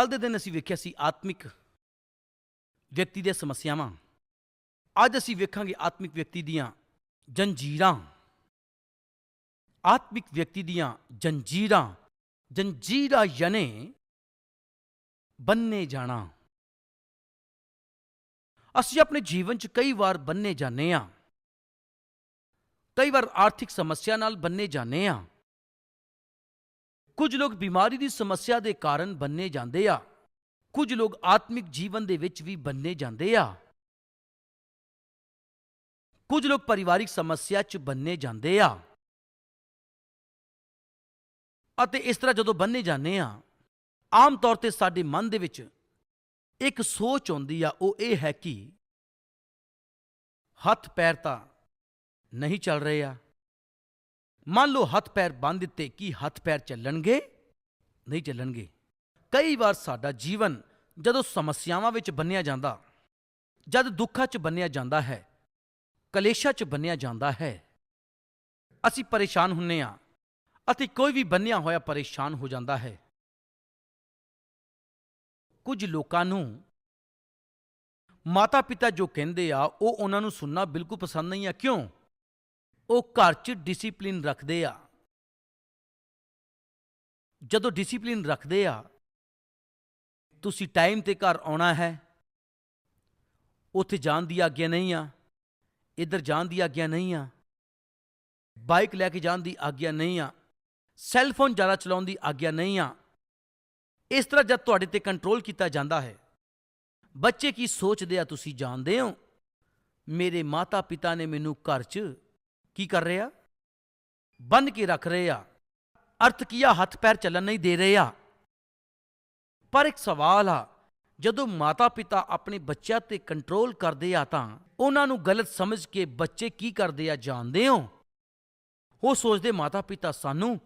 ਕੱਲ ਦੇ ਦਿਨ ਅਸੀਂ ਵੇਖਿਆ ਸੀ ਆਤਮਿਕ ਵਿਅਕਤੀ ਦੀਆਂ ਸਮੱਸਿਆਵਾਂ। ਅੱਜ ਅਸੀਂ ਵੇਖਾਂਗੇ ਆਤਮਿਕ ਵਿਅਕਤੀ ਦੀਆਂ ਜੰਜੀਰਾਂ। ਆਤਮਿਕ ਵਿਅਕਤੀ ਦੀਆਂ ਜੰਜੀਰਾਂ। ਜੰਜੀਰਾ ਯਾਨੀ ਬੰਨੇ ਜਾਣਾ। ਅਸੀਂ ਆਪਣੇ ਜੀਵਨ 'ਚ ਕਈ ਵਾਰ ਬੰਨੇ ਜਾਂਦੇ ਆ ਕਈ ਵਾਰ ਆਰਥਿਕ ਸਮੱਸਿਆ ਨਾਲ ਬੰਨੇ ਜਾਂਦੇ ਆ ਕੁਝ ਲੋਕ ਬਿਮਾਰੀ ਦੀ ਸਮੱਸਿਆ ਦੇ ਕਾਰਨ ਬੰਨੇ ਜਾਂਦੇ ਆ। ਕੁਝ ਲੋਕ ਆਤਮਿਕ ਜੀਵਨ ਦੇ ਵਿੱਚ ਵੀ ਬੰਨੇ ਜਾਂਦੇ ਆ। ਕੁਝ ਲੋਕ ਪਰਿਵਾਰਿਕ ਸਮੱਸਿਆ 'ਚ ਬੰਨੇ ਜਾਂਦੇ ਆ। ਅਤੇ ਇਸ ਤਰ੍ਹਾਂ ਜਦੋਂ ਬੰਨੇ ਜਾਂਦੇ ਆ, ਆਮ ਤੌਰ ਤੇ ਸਾਡੇ ਮਨ ਦੇ ਵਿੱਚ ਇੱਕ ਸੋਚ ਆਉਂਦੀ ਆ, ਉਹ ਇਹ ਹੈ ਕਿ ਹੱਥ ਪੈਰ ਤਾਂ ਨਹੀਂ ਚੱਲ ਰਹੇ ਆ। ਮੰਨ ਲਓ ਹੱਥ ਪੈਰ ਬੰਨ੍ਹ ਦਿੱਤੇ ਕੀ ਹੱਥ ਪੈਰ ਚੱਲਣਗੇ? ਨਹੀਂ ਚੱਲਣਗੇ। ਕਈ ਵਾਰ ਸਾਡਾ ਜੀਵਨ ਜਦੋਂ ਸਮੱਸਿਆਵਾਂ ਵਿੱਚ ਬੰਨਿਆ ਜਾਂਦਾ, ਜਦ ਦੁੱਖਾਂ 'ਚ ਬੰਨਿਆ ਜਾਂਦਾ ਹੈ, ਕਲੇਸ਼ਾਂ 'ਚ ਬੰਨਿਆ ਜਾਂਦਾ ਹੈ, ਅਸੀਂ ਪਰੇਸ਼ਾਨ ਹੁੰਨੇ ਆ, ਅਤੇ ਕੋਈ ਵੀ ਬੰਨਿਆ ਹੋਇਆ ਪਰੇਸ਼ਾਨ ਹੋ ਜਾਂਦਾ ਹੈ। ਕੁਝ ਲੋਕਾਂ ਨੂੰ ਮਾਤਾ ਪਿਤਾ ਜੋ ਕਹਿੰਦੇ ਆ, ਉਹ ਉਹਨਾਂ ਨੂੰ ਸੁਣਨਾ ਬਿਲਕੁਲ ਪਸੰਦ ਨਹੀਂ ਆ। ਕਿਉਂ? ਉਹ ਘਰ 'ਚ ਡਿਸਪਲਿਨ ਰੱਖਦੇ ਆ। ਜਦੋਂ ਡਿਸਪਲਿਨ ਰੱਖਦੇ ਆ, ਤੁਸੀਂ ਟਾਈਮ ਤੇ ਘਰ ਆਉਣਾ ਹੈ। ਉੱਥੇ ਜਾਣ ਦੀ ਆਗਿਆ ਨਹੀਂ ਆ, ਇੱਧਰ ਜਾਣ ਦੀ ਆਗਿਆ ਨਹੀਂ ਆ ਬਾਈਕ ਲੈ ਕੇ ਜਾਣ ਦੀ ਆਗਿਆ ਨਹੀਂ ਆ ਸੈੱਲ ਫੋਨ ਜ਼ਿਆਦਾ ਚਲਾਉਣ ਦੀ ਆਗਿਆ ਨਹੀਂ ਆ। ਇਸ ਤਰ੍ਹਾਂ ਜਦ ਤੁਹਾਡੇ ਤੇ ਕੰਟਰੋਲ ਕੀਤਾ ਜਾਂਦਾ ਹੈ, ਬੱਚੇ ਕੀ ਸੋਚਦੇ ਆ ਤੁਸੀਂ ਜਾਣਦੇ ਹੋ? ਮੇਰੇ ਮਾਤਾ ਪਿਤਾ ਨੇ ਮੈਨੂੰ ਘਰ 'ਚ ਕੀ ਕਰ ਰਹੇ ਆ? ਬੰਨ ਕੇ ਰੱਖ ਰਹੇ ਆ। ਅਰਥ ਕੀ ਆ? ਹੱਥ ਪੈਰ ਚੱਲਣ ਨਹੀਂ ਦੇ ਰਹੇ ਆ। ਪਰ ਇੱਕ ਸਵਾਲ ਆ, ਜਦੋਂ ਮਾਤਾ ਪਿਤਾ ਆਪਣੇ ਬੱਚਿਆਂ ਤੇ ਕੰਟਰੋਲ ਕਰਦੇ ਆ ਤਾਂ ਉਹਨਾਂ ਨੂੰ ਗਲਤ ਸਮਝ ਕੇ ਬੱਚੇ ਕੀ ਕਰਦੇ ਆ ਜਾਣਦੇ ਹੋ? ਉਹ ਸੋਚਦੇ ਮਾਤਾ ਪਿਤਾ ਸਾਨੂੰ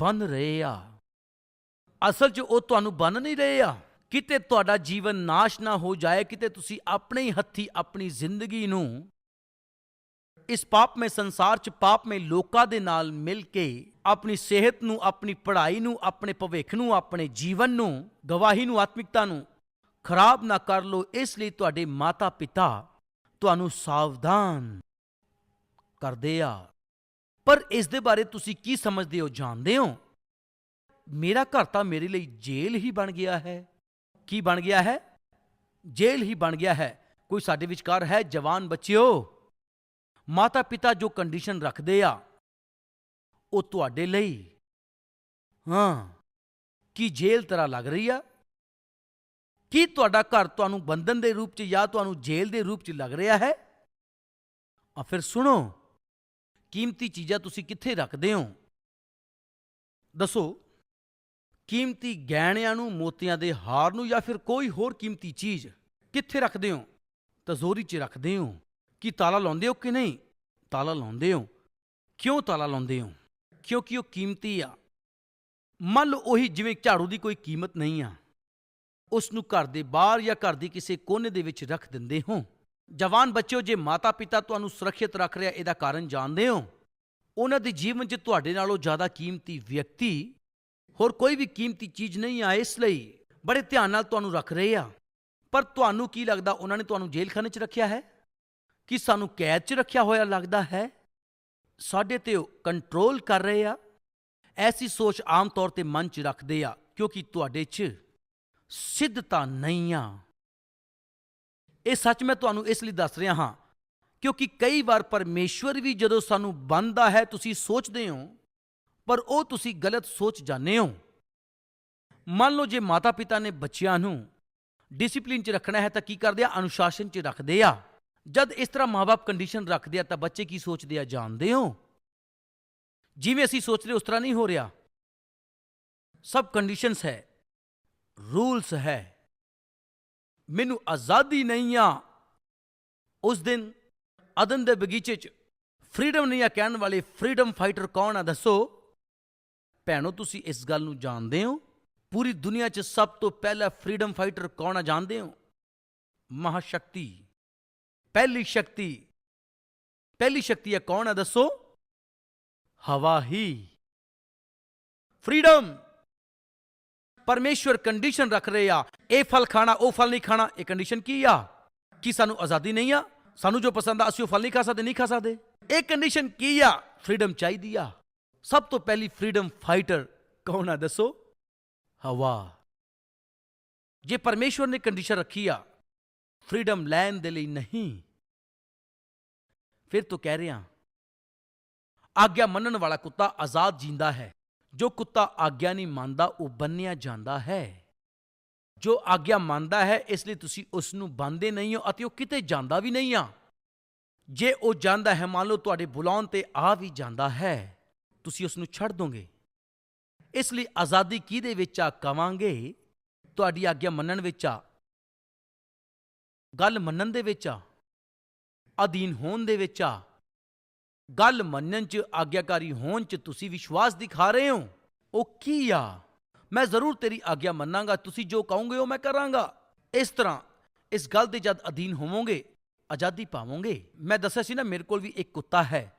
ਬੰਨ ਰਹੇ ਆ। ਅਸਲ 'ਚ ਉਹ ਤੁਹਾਨੂੰ ਬੰਨ ਨਹੀਂ ਰਹੇ ਆ। ਕਿਤੇ ਤੁਹਾਡਾ ਜੀਵਨ ਨਾਸ਼ ਨਾ ਹੋ ਜਾਏ, ਕਿਤੇ ਤੁਸੀਂ ਆਪਣੇ ਹੀ ਹੱਥੀ ਆਪਣੀ ਜ਼ਿੰਦਗੀ ਨੂੰ ਇਸ ਪਾਪਮय ਸੰਸਾਰ 'ਚ ਪਾਪਮय ਲੋਕਾਂ ਦੇ ਨਾਲ ਮਿਲ ਕੇ ਆਪਣੀ ਸਿਹਤ ਨੂੰ, ਆਪਣੀ ਪੜ੍ਹਾਈ ਨੂੰ, ਆਪਣੇ ਭਵਿੱਖ ਨੂੰ, ਆਪਣੇ ਜੀਵਨ ਨੂੰ, ਗਵਾਹੀ ਨੂੰ, ਆਤਮਿਕਤਾ ਨੂੰ ਖਰਾਬ ਨਾ ਕਰ ਲੋ ਇਸ ਲਈ ਤੁਹਾਡੇ ਮਾਤਾ ਪਿਤਾ ਤੁਹਾਨੂੰ ਸਾਵਧਾਨ ਕਰਦੇ ਆ। ਪਰ ਇਸ ਦੇ ਬਾਰੇ ਤੁਸੀਂ ਕੀ ਸਮਝਦੇ ਹੋ, ਜਾਣਦੇ ਹੋ? ਮੇਰਾ ਘਰ ਤਾਂ ਮੇਰੇ ਲਈ ਜੇਲ੍ਹ ਹੀ ਬਣ ਗਿਆ ਹੈ। ਕੀ ਬਣ ਗਿਆ ਹੈ? ਜੇਲ੍ਹ ਹੀ ਬਣ ਗਿਆ ਹੈ। ਕੋਈ ਸਾਡੇ ਵਿਚਕਾਰ ਹੈ? ਜਵਾਨ ਬੱਚਿਓ ਮਾਤਾ ਪਿਤਾ ਜੋ ਕੰਡੀਸ਼ਨ ਰੱਖਦੇ ਆ, ਉਹ ਤੁਹਾਡੇ ਲਈ। ਹਾਂ, ਕੀ ਜੇਲ੍ਹ ਤਰ੍ਹਾਂ ਲੱਗ ਰਹੀ ਆ? ਕੀ ਤੁਹਾਡਾ ਘਰ ਤੁਹਾਨੂੰ ਬੰਧਨ ਦੇ ਰੂਪ 'ਚ ਜਾਂ ਤੁਹਾਨੂੰ ਜੇਲ੍ਹ ਦੇ ਰੂਪ 'ਚ ਲੱਗ ਰਿਹਾ ਹੈ? ਆ ਫਿਰ ਸੁਣੋ, ਕੀਮਤੀ ਚੀਜ਼ਾਂ ਤੁਸੀਂ ਕਿੱਥੇ ਰੱਖਦੇ ਹੋ? ਦੱਸੋ, ਕੀਮਤੀ ਗਹਿਣਿਆਂ ਨੂੰ, ਮੋਤੀਆਂ ਦੇ ਹਾਰ ਨੂੰ ਜਾਂ ਫਿਰ ਕੋਈ ਹੋਰ ਕੀਮਤੀ ਚੀਜ਼ ਕਿੱਥੇ ਰੱਖਦੇ ਹੋ? ਤਜ਼ੋਰੀ 'ਚ ਰੱਖਦੇ ਹੋ? ਕੀ ਤਾਲਾ ਲਾਉਂਦੇ ਹੋ ਕਿ ਨਹੀਂ? ਤਾਲਾ ਲਾਉਂਦੇ ਹੋ। ਕਿਉਂ ਤਾਲਾ ਲਾਉਂਦੇ ਹੋ? ਕਿਉਂਕਿ ਉਹ ਕੀਮਤੀ ਆ। ਮੰਨ ਲਓ ਉਹੀ ਜਿਵੇਂ ਝਾੜੂ ਦੀ ਕੋਈ ਕੀਮਤ ਨਹੀਂ ਆ। ਉਸ ਨੂੰ ਘਰ ਦੇ ਬਾਹਰ ਜਾਂ ਘਰ ਦੀ ਕਿਸੇ ਕੋਨੇ ਦੇ ਵਿੱਚ ਰੱਖ ਦਿੰਦੇ ਹੋ। ਜਵਾਨ ਬੱਚਿਓ, ਜੇ ਮਾਤਾ ਪਿਤਾ ਤੁਹਾਨੂੰ ਸੁਰੱਖਿਅਤ ਰੱਖ ਰਿਹਾ, ਇਹਦਾ ਕਾਰਨ ਜਾਣਦੇ ਹੋ। ਉਹਨਾਂ ਦੇ ਜੀਵਨ 'ਚ ਤੁਹਾਡੇ ਨਾਲੋਂ ਜ਼ਿਆਦਾ ਕੀਮਤੀ ਵਿਅਕਤੀ ਹੋਰ ਕੋਈ ਵੀ ਕੀਮਤੀ ਚੀਜ਼ ਨਹੀਂ ਆ, ਇਸ ਲਈ ਬੜੇ ਧਿਆਨ ਨਾਲ ਤੁਹਾਨੂੰ ਰੱਖ ਰਹੇ ਆ। ਪਰ ਤੁਹਾਨੂੰ ਕੀ ਲੱਗਦਾ, ਉਹਨਾਂ ਨੇ ਤੁਹਾਨੂੰ ਜੇਲ੍ਹਖਾਨੇ 'ਚ ਰੱਖਿਆ ਹੈ? ਕਿ ਸਾਨੂੰ ਕੈਦ 'ਚ ਰੱਖਿਆ ਹੋਇਆ ਲੱਗਦਾ ਹੈ? ਸਾਡੇ ਤੇ ਉਹ ਕੰਟਰੋਲ ਕਰ ਰਹੇ ਆ। ਐਸੀ ਸੋਚ ਆਮ ਤੌਰ ਤੇ ਮਨ 'ਚ ਰੱਖਦੇ ਆ, ਕਿਉਂਕਿ ਤੁਹਾਡੇ 'ਚ ਸਿੱਧਤਾ ਨਹੀਂ ਆ। ਇਹ ਸੱਚ ਮੈਂ ਤੁਹਾਨੂੰ ਇਸ ਲਈ ਦੱਸ ਰਿਹਾ ਹਾਂ, ਕਿਉਂਕਿ ਕਈ ਵਾਰ ਪਰਮੇਸ਼ਵਰ ਵੀ ਜਦੋਂ ਸਾਨੂੰ ਬੰਦਾ ਹੈ, ਤੁਸੀਂ ਸੋਚਦੇ ਹੋ, ਪਰ ਉਹ ਤੁਸੀਂ ਗਲਤ ਸੋਚ ਜਾਂਦੇ ਹੋ। ਮੰਨ ਲਓ ਜੇ ਮਾਤਾ ਪਿਤਾ ਨੇ ਬੱਚਿਆਂ ਨੂੰ ਡਿਸਪਲਿਨ 'ਚ ਰੱਖਣਾ ਹੈ, ਤਾਂ ਕੀ ਕਰਦੇ ਆ? ਅਨੁਸ਼ਾਸਨ 'ਚ ਰੱਖਦੇ ਆ। ਜਦ ਇਸ ਤਰ੍ਹਾਂ ਮਾਪੇ ਕੰਡੀਸ਼ਨ ਰੱਖਦੇ ਆ ਤਾਂ ਬੱਚੇ ਕੀ ਸੋਚਦੇ ਆ? ਜਾਣਦੇ ਹੋ? ਜਿਵੇਂ ਅਸੀਂ ਸੋਚਦੇ ਉਸ ਤਰ੍ਹਾਂ ਨਹੀਂ ਹੋ ਰਿਹਾ। ਸਭ ਕੰਡੀਸ਼ਨਸ ਹੈ। ਰੂਲਸ ਹੈ। ਮੈਨੂੰ ਆਜ਼ਾਦੀ ਨਹੀਂ ਆ। ਉਸ ਦਿਨ ਅਦਨ ਦੇ ਬਗੀਚੇ 'ਚ ਫਰੀडम ਨਹੀਂ ਆ ਕਹਿਣ ਵਾਲੇ ਫਰੀडम ਫਾਈਟਰ ਕੌਣ ਆ ਦੱਸੋ? ਭੈਣੋ, ਤੁਸੀਂ ਇਸ ਗੱਲ ਨੂੰ ਜਾਣਦੇ ਹੋ? ਪੂਰੀ ਦੁਨੀਆ 'ਚ ਸਭ ਤੋਂ ਪਹਿਲਾ ਫਰੀडम ਫਾਈਟਰ ਕੌਣ ਆ? ਜਾਣਦੇ ਹੋ? ਮਹਾਸ਼ਕਤੀ। ਪਹਿਲੀ ਸ਼ਕਤੀ ਪਹਿਲੀ ਸ਼ਕਤੀ ਹੈ ਕੌਣ ਆ ਦੱਸੋ? ਹਵਾ ਹੀ। ਫਰੀडम ਪਰਮੇਸ਼ਵਰ ਕੰਡੀਸ਼ਨ ਰੱਖ ਰਹੇ ਆ। ਇਹ ਫਲ ਖਾਣਾ, ਉਹ ਫਲ ਨਹੀਂ ਖਾਣਾ, ਇਹ ਕੰਡੀਸ਼ਨ ਕੀ ਆ? ਕੀ ਸਾਨੂੰ ਆਜ਼ਾਦੀ ਨਹੀਂ ਆ? ਸਾਨੂੰ ਜੋ ਪਸੰਦ ਆ, ਅਸੀਂ ਉਹ ਫਲ ਨਹੀਂ ਖਾ ਸਕਦੇ, ਨਹੀਂ ਖਾ ਸਕਦੇ। ਇਹ ਕੰਡੀਸ਼ਨ ਕੀ ਆ? ਫਰੀडम ਚਾਹੀਦੀ ਆ। ਸਭ ਤੋਂ ਪਹਿਲੀ ਫਰੀडम ਫਾਈਟਰ ਕੌਣ ਆ ਦੱਸੋ? ਹਵਾ। ਜੇ ਪਰਮੇਸ਼ਵਰ ਨੇ ਕੰਡੀਸ਼ਨ ਰੱਖੀ ਆ ਫਰੀडम ਲੈਣ ਦੇ ਲਈ ਨਹੀਂ। ਫਿਰ ਤੋਂ ਕਹਿ ਰਿਹਾ, ਆਗਿਆ ਮੰਨਣ ਵਾਲਾ ਕੁੱਤਾ ਆਜ਼ਾਦ ਜਿੰਦਾ ਹੈ। ਜੋ ਕੁੱਤਾ ਆਗਿਆ ਨਹੀਂ ਮੰਨਦਾ, ਉਹ ਬੰਨਿਆ ਜਾਂਦਾ ਹੈ। ਜੋ ਆਗਿਆ ਮੰਨਦਾ ਹੈ, ਇਸ ਲਈ ਤੁਸੀਂ ਉਸ ਨੂੰ ਬੰਨਦੇ ਨਹੀਂ ਹੋ ਅਤੇ ਉਹ ਕਿਤੇ ਜਾਂਦਾ ਵੀ ਨਹੀਂ ਆ। ਜੇ ਉਹ ਜਾਂਦਾ ਹੈ, ਮੰਨ ਲਓ ਤੁਹਾਡੇ ਬੁਲਾਉਣ ਤੇ ਆ ਵੀ ਜਾਂਦਾ ਹੈ, ਤੁਸੀਂ ਉਸ ਨੂੰ ਛੱਡ ਦੋਗੇ। ਇਸ ਲਈ ਆਜ਼ਾਦੀ ਕਿਹਦੇ ਵਿੱਚ ਆ ਕਵਾਂਗੇ? ਤੁਹਾਡੀ ਆਗਿਆ ਮੰਨਣ ਵਿੱਚ ਆ ਗੱਲ ਮੰਨਣ ਦੇ ਵਿੱਚ ਆ, ਅਧੀਨ ਹੋਣ ਦੇ ਵਿੱਚ ਆ। ਗੱਲ ਮੰਨਣ ਚ, ਆਗਿਆਕਾਰੀ ਹੋਣ ਚ ਤੁਸੀਂ ਵਿਸ਼ਵਾਸ ਦਿਖਾ ਰਹੇ ਹੋ। ਉਹ ਕੀ ਆ? ਮੈਂ ਜ਼ਰੂਰ ਤੇਰੀ ਆਗਿਆ ਮੰਨਾਂਗਾ, ਤੁਸੀਂ ਜੋ ਕਹੋਗੇ ਉਹ ਮੈਂ ਕਰਾਂਗਾ। ਇਸ ਤਰ੍ਹਾਂ, ਇਸ ਗੱਲ ਦੇ ਜਦ ਅਧੀਨ ਹੋਵੋਗੇ, ਆਜ਼ਾਦੀ ਪਾਵੋਗੇ। ਮੈਂ ਦੱਸਿਆ ਸੀ ਨਾ, ਮੇਰੇ ਕੋਲ ਵੀ ਇੱਕ ਕੁੱਤਾ ਹੈ।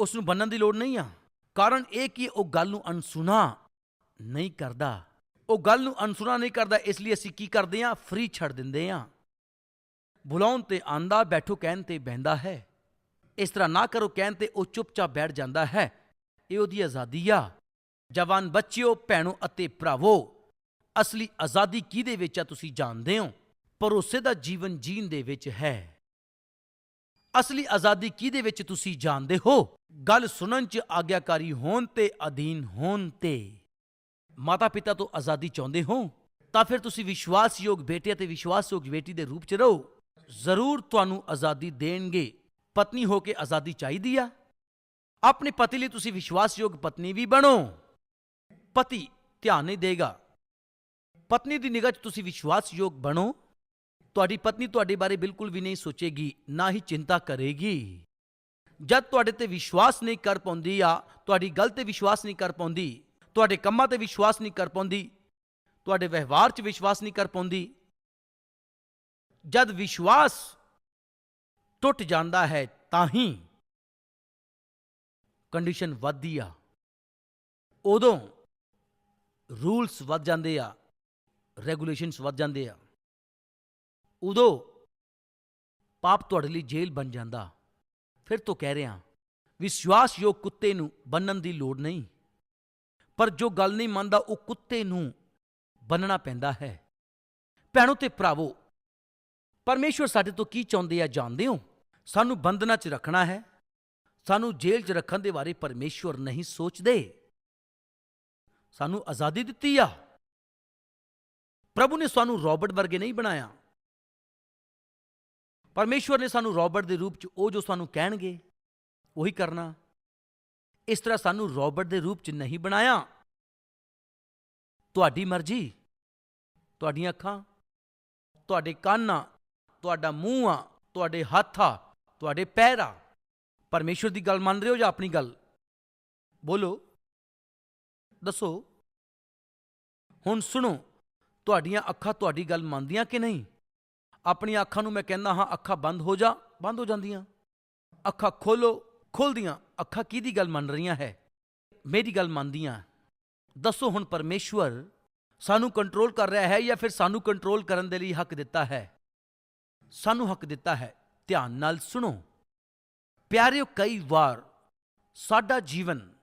ਉਸ ਨੂੰ ਬੰਨਣ ਦੀ ਲੋੜ ਨਹੀਂ ਆ। ਕਾਰਨ ਇਹ ਕਿ ਉਹ ਗੱਲ ਨੂੰ ਅਣਸੁਣਾ ਨਹੀਂ ਕਰਦਾ। ਉਹ ਗੱਲ ਨੂੰ ਅਣਸੁਣਾ ਨਹੀਂ ਕਰਦਾ, ਇਸ ਲਈ ਅਸੀਂ ਕੀ ਕਰਦੇ ਹਾਂ? ਫ੍ਰੀ ਛੱਡ ਦਿੰਦੇ ਹਾਂ। ਬੁਲਾਉਣ ਤੇ ਆਂਦਾ, ਬੈਠੋ, ਕਹਿਣ ਤੇ ਬਹਿੰਦਾ ਹੈ। ਇਸ ਤਰ੍ਹਾਂ ਨਾ ਕਰੋ, ਕਹਿਣ ਤੇ ਉਹ ਚੁੱਪਚਾਪ ਬੈਠ ਜਾਂਦਾ ਹੈ। ਇਹ ਉਹਦੀ ਆਜ਼ਾਦੀ ਆ। ਜਵਾਨ ਬੱਚਿਓ, ਭੈਣੋ ਅਤੇ ਭਰਾਵੋ, ਅਸਲੀ ਆਜ਼ਾਦੀ ਕਿਹਦੇ ਵਿੱਚ ਆ ਤੁਸੀਂ ਜਾਣਦੇ ਹੋ? ਭਰੋਸੇ ਦਾ ਜੀਵਨ ਜੀਣ ਦੇ ਵਿੱਚ ਹੈ। ਅਸਲੀ ਆਜ਼ਾਦੀ ਕਿਹਦੇ ਵਿੱਚ ਤੁਸੀਂ ਜਾਣਦੇ ਹੋ? ਗੱਲ ਸੁਣਨ ਚ ਆਗਿਆਕਾਰੀ ਹੋਣ ਤੇ, ਅਧੀਨ ਹੋਣ ਤੇ। ਮਾਤਾ ਪਿਤਾ ਤੋਂ ਆਜ਼ਾਦੀ ਚਾਹੁੰਦੇ ਹੋ, ਤਾਂ ਫਿਰ ਤੁਸੀਂ ਵਿਸ਼ਵਾਸਯੋਗ ਬੇਟੇ ਅਤੇ ਵਿਸ਼ਵਾਸਯੋਗ ਬੇਟੀ ਦੇ ਰੂਪ ਚ ਰਹੋ। ਜ਼ਰੂਰ ਤੁਹਾਨੂੰ ਆਜ਼ਾਦੀ ਦੇਣਗੇ। ਪਤਨੀ ਹੋ ਕੇ ਆਜ਼ਾਦੀ ਚਾਹੀਦੀ ਆ। ਆਪਣੇ ਪਤੀ ਲਈ ਤੁਸੀਂ ਵਿਸ਼ਵਾਸਯੋਗ ਪਤਨੀ ਵੀ ਬਣੋ। ਪਤੀ ਧਿਆਨ ਨਹੀਂ ਦੇਗਾ। ਪਤਨੀ ਦੀ ਨਿਗਾਹ 'ਚ ਤੁਸੀਂ ਵਿਸ਼ਵਾਸਯੋਗ ਬਣੋ। ਤੁਹਾਡੀ ਪਤਨੀ ਤੁਹਾਡੇ ਬਾਰੇ ਬਿਲਕੁਲ ਵੀ ਨਹੀਂ ਸੋਚੇਗੀ, ਨਾ ਹੀ ਚਿੰਤਾ ਕਰੇਗੀ। ਜਦ ਤੁਹਾਡੇ ਤੇ ਵਿਸ਼ਵਾਸ ਨਹੀਂ ਕਰ ਪਾਉਂਦੀ ਆ, ਤੁਹਾਡੀ ਗੱਲ ਤੇ ਵਿਸ਼ਵਾਸ ਨਹੀਂ ਕਰ ਪਾਉਂਦੀ ਤੁਹਾਡੇ ਕੰਮਾਂ ਤੇ ਵਿਸ਼ਵਾਸ ਨਹੀਂ ਕਰ ਪਾਉਂਦੀ। ਤੁਹਾਡੇ ਵਿਵਹਾਰ 'ਚ ਵਿਸ਼ਵਾਸ ਨਹੀਂ ਕਰ ਪਾਉਂਦੀ। ਜਦ ਵਿਸ਼ਵਾਸ ਟੁੱਟ ਜਾਂਦਾ ਹੈ, ਤਾਂ ਹੀ ਕੰਡੀਸ਼ਨ ਵੱਧਦੀ ਆ। ਉਦੋਂ ਰੂਲਸ ਵੱਧ ਜਾਂਦੇ ਆ ਰੈਗੂਲੇਸ਼ਨਸ ਵੱਧ ਜਾਂਦੇ ਆ। ਉਦੋਂ ਪਾਪ ਤੁਹਾਡੇ ਲਈ ਜੇਲ੍ਹ ਬਣ ਜਾਂਦਾ। ਫਿਰ ਤੋਂ ਕਹਿ ਰਿਹਾ, ਵਿਸ਼ਵਾਸਯੋਗ ਕੁੱਤੇ ਨੂੰ ਬੰਨਣ ਦੀ ਲੋੜ ਨਹੀਂ। ਪਰ ਜੋ ਗੱਲ ਨਹੀਂ ਮੰਨਦਾ, ਉਹ ਕੁੱਤੇ ਨੂੰ ਬੰਨਣਾ ਪੈਂਦਾ ਹੈ। ਭੈਣੋ ਤੇ ਭਰਾਵੋ, ਪਰਮੇਸ਼ਵਰ ਸਾਡੇ ਤੋਂ ਕੀ ਚਾਹੁੰਦੇ ਆ ਜਾਣਦੇ ਹੋ? ਸਾਨੂੰ ਬੰਧਨਾਂ 'ਚ ਰੱਖਣਾ ਹੈ। ਸਾਨੂੰ ਜੇਲ੍ਹ 'ਚ ਰੱਖਣ ਦੇ ਬਾਰੇ ਪਰਮੇਸ਼ਵਰ ਨਹੀਂ ਸੋਚਦੇ। ਸਾਨੂੰ ਆਜ਼ਾਦੀ ਦਿੱਤੀ ਆ। ਪ੍ਰਭੂ ਨੇ ਸਾਨੂੰ ਰੋਬਰਟ ਵਰਗੇ ਨਹੀਂ ਬਣਾਇਆ। ਪਰਮੇਸ਼ਵਰ ਨੇ ਸਾਨੂੰ ਰੋਬਰਟ ਦੇ ਰੂਪ 'ਚ ਉਹ ਜੋ ਸਾਨੂੰ ਕਹਿਣਗੇ, ਉਹੀ ਕਰਨਾ। ਇਸ ਤਰ੍ਹਾਂ ਸਾਨੂੰ ਰੋਬਰਟ ਦੇ ਰੂਪ 'ਚ ਨਹੀਂ ਬਣਾਇਆ। ਤੁਹਾਡੀ ਮਰਜ਼ੀ। ਤੁਹਾਡੀਆਂ ਅੱਖਾਂ, ਤੁਹਾਡੇ ਕੰਨ ਆ, ਤੁਹਾਡਾ ਮੂੰਹ ਆ, ਤੁਹਾਡੇ ਹੱਥ ਆ, ਤੁਹਾਡੇ ਪੈਰ ਆ। ਪਰਮੇਸ਼ਵਰ ਦੀ ਗੱਲ ਮੰਨ ਰਹੇ ਹੋ ਜਾਂ ਆਪਣੀ ਗੱਲ? ਬੋਲੋ। ਦੱਸੋ। ਹੁਣ ਸੁਣੋ, ਤੁਹਾਡੀਆਂ ਅੱਖਾਂ ਤੁਹਾਡੀ ਗੱਲ ਮੰਨਦੀਆਂ ਕਿ ਨਹੀਂ? ਆਪਣੀਆਂ ਅੱਖਾਂ ਨੂੰ ਮੈਂ ਕਹਿੰਦਾ ਹਾਂ, ਅੱਖਾਂ ਬੰਦ ਹੋ ਜਾ, ਬੰਦ ਹੋ ਜਾਂਦੀਆਂ। ਅੱਖਾਂ ਖੋਲੋ, ਖੁੱਲਦੀਆਂ, ਅੱਖਾਂ ਕਿਹਦੀ ਗੱਲ ਮੰਨ ਰਹੀਆਂ ਹੈ? ਮੇਰੀ ਗੱਲ ਮੰਨਦੀਆਂ। ਦੱਸੋ ਹੁਣ ਪਰਮੇਸ਼ਵਰ ਸਾਨੂੰ ਕੰਟਰੋਲ ਕਰ ਰਿਹਾ ਹੈ ਜਾਂ ਫਿਰ ਸਾਨੂੰ ਕੰਟਰੋਲ ਕਰਨ ਦੇ ਲਈ ਹੱਕ ਦਿੱਤਾ ਹੈ? ਸਾਨੂੰ ਹੱਕ ਦਿੱਤਾ ਹੈ, ਧਿਆਨ ਨਾਲ ਸੁਣੋ। ਪਿਆਰਿਓ, ਕਈ ਵਾਰ ਸਾਡਾ ਜੀਵਨ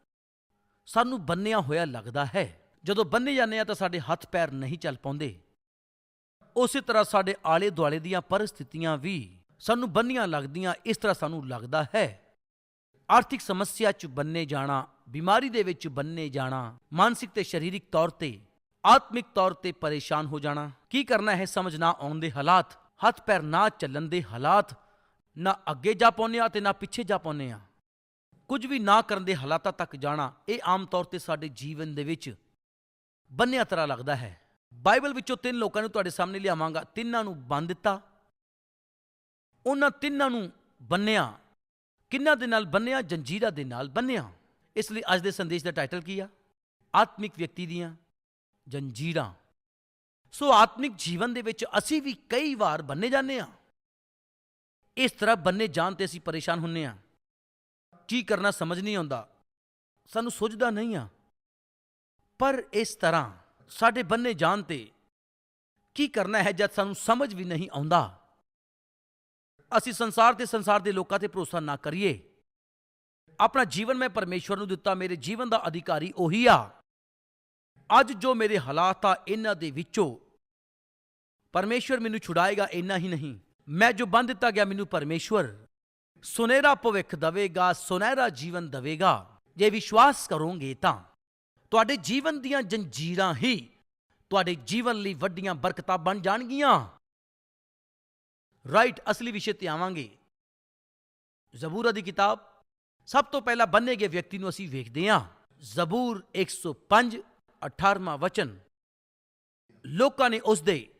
ਸਾਨੂੰ ਬੰਨਿਆ ਹੋਇਆ ਲੱਗਦਾ ਹੈ। ਜਦੋਂ ਬੰਨੇ ਜਾਂਦੇ ਆ ਤਾਂ ਸਾਡੇ ਹੱਥ ਪੈਰ ਨਹੀਂ ਚੱਲ ਪਾਉਂਦੇ। ਉਸੇ ਤਰ੍ਹਾਂ ਸਾਡੇ ਆਲੇ ਦੁਆਲੇ ਦੀਆਂ ਪਰਿਸਥਿਤੀਆਂ ਵੀ ਸਾਨੂੰ ਬੰਨੀਆਂ ਲੱਗਦੀਆਂ, ਇਸ ਤਰ੍ਹਾਂ ਸਾਨੂੰ ਲੱਗਦਾ ਹੈ। ਆਰਥਿਕ ਸਮੱਸਿਆ 'ਚ ਬੰਨੇ ਜਾਣਾ ਬਿਮਾਰੀ ਦੇ ਵਿੱਚ ਬੰਨੇ ਜਾਣਾ, ਮਾਨਸਿਕ ਤੇ ਸਰੀਰਕ ਤੌਰ ਤੇ, ਆਤਮਿਕ ਤੌਰ ਤੇ ਪਰੇਸ਼ਾਨ ਹੋ ਜਾਣਾ। ਕੀ ਕਰਨਾ ਹੈ ਸਮਝ ਨਾ ਆਉਣ ਦੇ ਹਾਲਾਤ? ਹੱਥ ਪੈਰ ਨਾ ਚੱਲਣ ਦੇ ਹਾਲਾਤ? ਨਾ ਅੱਗੇ ਜਾ ਪਾਉਂਦੇ ਆ ਤੇ ਨਾ ਪਿੱਛੇ ਜਾ ਪਾਉਂਦੇ ਆ ਕੁਝ ਵੀ ਨਾ ਕਰਨ ਦੇ ਹਾਲਾਤਾਂ ਤੱਕ ਜਾਣਾ, ਇਹ ਆਮ ਤੌਰ ਤੇ ਸਾਡੇ ਜੀਵਨ ਦੇ ਵਿੱਚ ਬੰਨਿਆ ਤਰ੍ਹਾਂ ਲੱਗਦਾ ਹੈ। ਬਾਈਬਲ ਵਿੱਚੋਂ ਤਿੰਨ ਲੋਕਾਂ ਨੂੰ ਤੁਹਾਡੇ ਸਾਹਮਣੇ ਲਿਆਵਾਂਗਾ। ਤਿੰਨਾਂ ਨੂੰ ਬੰਨ ਦਿੱਤਾ। ਉਹਨਾਂ ਤਿੰਨਾਂ ਨੂੰ ਬੰਨਿਆ ਕਿੰਨਾਂ ਦੇ ਨਾਲ ਬੰਨਿਆ ਜੰਜੀਰਾ ਦੇ ਨਾਲ ਬੰਨਿਆ ਇਸ ਲਈ ਅੱਜ ਦੇ ਸੰਦੇਸ਼ ਦਾ ਟਾਈਟਲ ਕੀ ਆ? ਆਤਮਿਕ ਵਿਅਕਤੀ ਦੀਆਂ ਜੰਜੀਰਾਂ। ਸੋ ਆਤਮਿਕ ਜੀਵਨ ਦੇ ਵਿੱਚ ਅਸੀਂ ਵੀ ਕਈ ਵਾਰ ਬੰਨੇ ਜਾਂਦੇ ਆ ਇਸ ਤਰ੍ਹਾਂ ਬੰਨੇ ਜਾਣ ਤੇ ਅਸੀਂ ਪਰੇਸ਼ਾਨ ਹੁੰਨੇ ਆ ਕੀ ਕਰਨਾ ਸਮਝ ਨਹੀਂ ਆਉਂਦਾ। ਸਾਨੂੰ ਸੁਝਦਾ ਨਹੀਂ ਆ। ਪਰ ਇਸ ਤਰ੍ਹਾਂ ਸਾਡੇ ਬੰਨੇ ਜਾਣ ਤੇ ਕੀ ਕਰਨਾ ਹੈ ਜਦ ਸਾਨੂੰ ਸਮਝ ਵੀ ਨਹੀਂ ਆਉਂਦਾ। ਅਸੀਂ ਸੰਸਾਰ ਤੇ ਸੰਸਾਰ ਦੇ ਲੋਕਾਂ ਤੇ ਭਰੋਸਾ ਨਾ ਕਰੀਏ। ਆਪਣਾ ਜੀਵਨ ਮੈਂ ਪਰਮੇਸ਼ਵਰ ਨੂੰ ਦਿੱਤਾ, ਮੇਰੇ ਜੀਵਨ ਦਾ ਅਧਿਕਾਰੀ ਉਹੀ ਆ। ਅੱਜ ਜੋ ਮੇਰੇ ਹਾਲਾਤ ਆ, ਇਹਨਾਂ ਦੇ ਵਿੱਚੋਂ ਪਰਮੇਸ਼ਵਰ ਮੈਨੂੰ ਛੁਡਾਏਗਾ, ਇੰਨਾ ਹੀ ਨਹੀਂ। ਮੈਂ ਜੋ ਬੰਦ ਦਿੱਤਾ ਗਿਆ ਮੈਨੂੰ ਪਰਮੇਸ਼ਵਰ ਸੁਨਹਿਰਾ ਭਵਿੱਖ ਦੇਵੇਗਾ ਸੁਨਹਿਰਾ ਜੀਵਨ ਦੇਵੇਗਾ। ਜੇ ਵਿਸ਼ਵਾਸ ਕਰੋਗੇ ਤਾਂ ਤੁਹਾਡੇ ਜੀਵਨ ਦੀਆਂ ਜੰਜੀਰਾਂ ਹੀ ਤੁਹਾਡੇ ਜੀਵਨ ਲਈ ਵੱਡੀਆਂ ਬਰਕਤਾਂ ਬਣ ਜਾਣਗੀਆਂ। ਰਾਈਟ ਅਸਲੀ ਵਿਸ਼ੇ ਤੇ ਆਵਾਂਗੇ। ਜ਼ਬੂਰ ਦੀ ਕਿਤਾਬ ਸਭ ਤੋਂ ਪਹਿਲਾਂ ਬੰਨੇ ਗਏ ਵਿਅਕਤੀ ਨੂੰ ਅਸੀਂ ਵੇਖਦੇ ਹਾਂ। ਜ਼ਬੂਰ 105 18ਵਾਂ ਵਚਨ। ਲੋਕਾਂ ਨੇ ਉਸ ਦੇ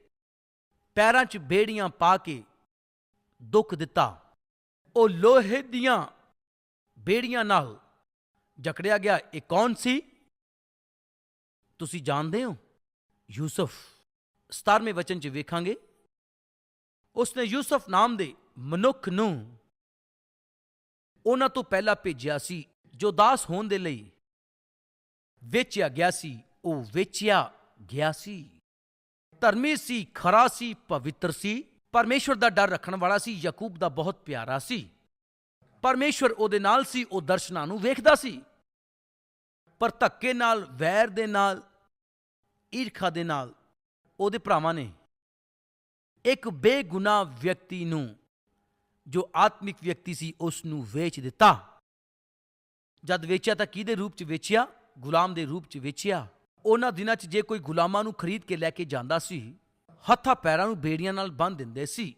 ਪੈਰਾਂ 'ਚ ਬੇੜੀਆਂ ਪਾ ਕੇ ਦੁੱਖ ਦਿੱਤਾ। ਉਹ ਲੋਹੇ ਦੀਆਂ ਬੇੜੀਆਂ ਨਾਲ ਜਕੜਿਆ ਗਿਆ। ਇਹ ਕੌਣ ਸੀ? ਤੁਸੀਂ ਜਾਣਦੇ ਹੋ? ਯੂਸਫ। 17ਵੇਂ ਵਚਨ 'ਚ ਵੇਖਾਂਗੇ। ਉਸਨੇ ਯੂਸਫ ਨਾਮ ਦੇ ਮਨੁੱਖ ਨੂੰ ਉਹਨਾਂ ਤੋਂ ਪਹਿਲਾਂ ਭੇਜਿਆ ਸੀ, ਜੋ ਦਾਸ ਹੋਣ ਦੇ ਲਈ ਵੇਚਿਆ ਗਿਆ ਸੀ, ਉਹ ਵੇਚਿਆ ਗਿਆ ਸੀ। ਧਰਮੀ ਸੀ, ਖਰਾ ਸੀ, ਪਵਿੱਤਰ ਸੀ, ਪਰਮੇਸ਼ਵਰ ਦਾ ਡਰ ਰੱਖਣ ਵਾਲਾ ਸੀ, ਯਾਕੂਬ ਦਾ ਬਹੁਤ ਪਿਆਰਾ ਸੀ। ਪਰਮੇਸ਼ਵਰ ਉਹਦੇ ਨਾਲ ਸੀ, ਉਹ ਦਰਸ਼ਨਾਂ ਨੂੰ ਵੇਖਦਾ ਸੀ। ਪਰ ਧੱਕੇ ਨਾਲ, ਵੈਰ ਦੇ ਨਾਲ, ਈਰਖਾ ਦੇ ਨਾਲ ਉਹਦੇ ਭਰਾਵਾਂ ਨੇ ਇੱਕ ਬੇਗੁਨਾਹ ਵਿਅਕਤੀ ਨੂੰ ਜੋ ਆਤਮਿਕ ਵਿਅਕਤੀ ਸੀ ਉਸ ਨੂੰ ਵੇਚ ਦਿੱਤਾ। ਜਦ ਵੇਚਿਆ ਤਾਂ ਕਿਹਦੇ ਰੂਪ ਚ ਵੇਚਿਆ? ਗੁਲਾਮ ਦੇ ਰੂਪ ਚ ਵੇਚਿਆ। ਉਹਨਾਂ ਦਿਨਾਂ 'ਚ ਜੇ ਕੋਈ ਗੁਲਾਮਾਂ ਨੂੰ ਖਰੀਦ ਕੇ ਲੈ ਕੇ ਜਾਂਦਾ ਸੀ, ਹੱਥਾਂ ਪੈਰਾਂ ਨੂੰ ਬੇੜੀਆਂ ਨਾਲ ਬੰਨ੍ਹ ਦਿੰਦੇ ਸੀ।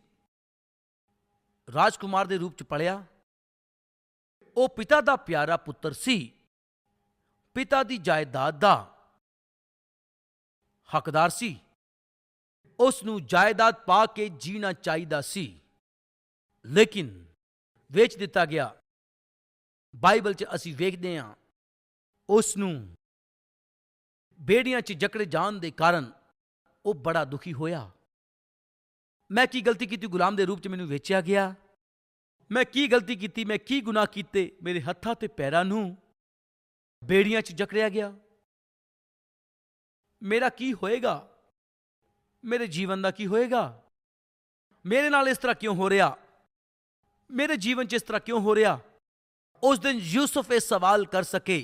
ਰਾਜਕੁਮਾਰ ਦੇ ਰੂਪ 'ਚ ਪਲਿਆ। ਉਹ ਪਿਤਾ ਦਾ ਪਿਆਰਾ ਪੁੱਤਰ ਸੀ। ਪਿਤਾ ਦੀ ਜਾਇਦਾਦ ਦਾ ਹੱਕਦਾਰ ਸੀ। ਉਸ ਨੂੰ ਜਾਇਦਾਦ ਪਾ ਕੇ ਜੀਣਾ ਚਾਹੀਦਾ ਸੀ। ਲੇਕਿਨ ਵੇਚ ਦਿੱਤਾ ਗਿਆ। ਬਾਈਬਲ 'ਚ ਅਸੀਂ ਵੇਖਦੇ ਹਾਂ, ਉਸ ਨੂੰ ਬੇੜੀਆਂ 'ਚ ਜਕੜੇ ਜਾਣ ਦੇ ਕਾਰਨ ਉਹ ਬੜਾ ਦੁਖੀ ਹੋਇਆ। ਮੈਂ ਕੀ ਗਲਤੀ ਕੀਤੀ ਗੁਲਾਮ ਦੇ ਰੂਪ 'ਚ ਮੈਨੂੰ ਵੇਚਿਆ ਗਿਆ? ਮੈਂ ਕੀ ਗਲਤੀ ਕੀਤੀ, ਮੈਂ ਕੀ ਗੁਨਾਹ ਕੀਤੇ, ਮੇਰੇ ਹੱਥਾਂ ਤੇ ਪੈਰਾਂ ਨੂੰ ਬੇੜੀਆਂ 'ਚ ਜਕੜਿਆ ਗਿਆ? ਮੇਰਾ ਕੀ ਹੋਏਗਾ? ਮੇਰੇ ਜੀਵਨ ਦਾ ਕੀ ਹੋਏਗਾ? ਮੇਰੇ ਨਾਲ ਇਸ ਤਰ੍ਹਾਂ ਕਿਉਂ ਹੋ ਰਿਹਾ? ਮੇਰੇ ਜੀਵਨ 'ਚ ਇਸ ਤਰ੍ਹਾਂ ਕਿਉਂ ਹੋ ਰਿਹਾ ਉਸ ਦਿਨ ਯੂਸਫ ਇਹ ਸਵਾਲ ਕਰ ਸਕੇ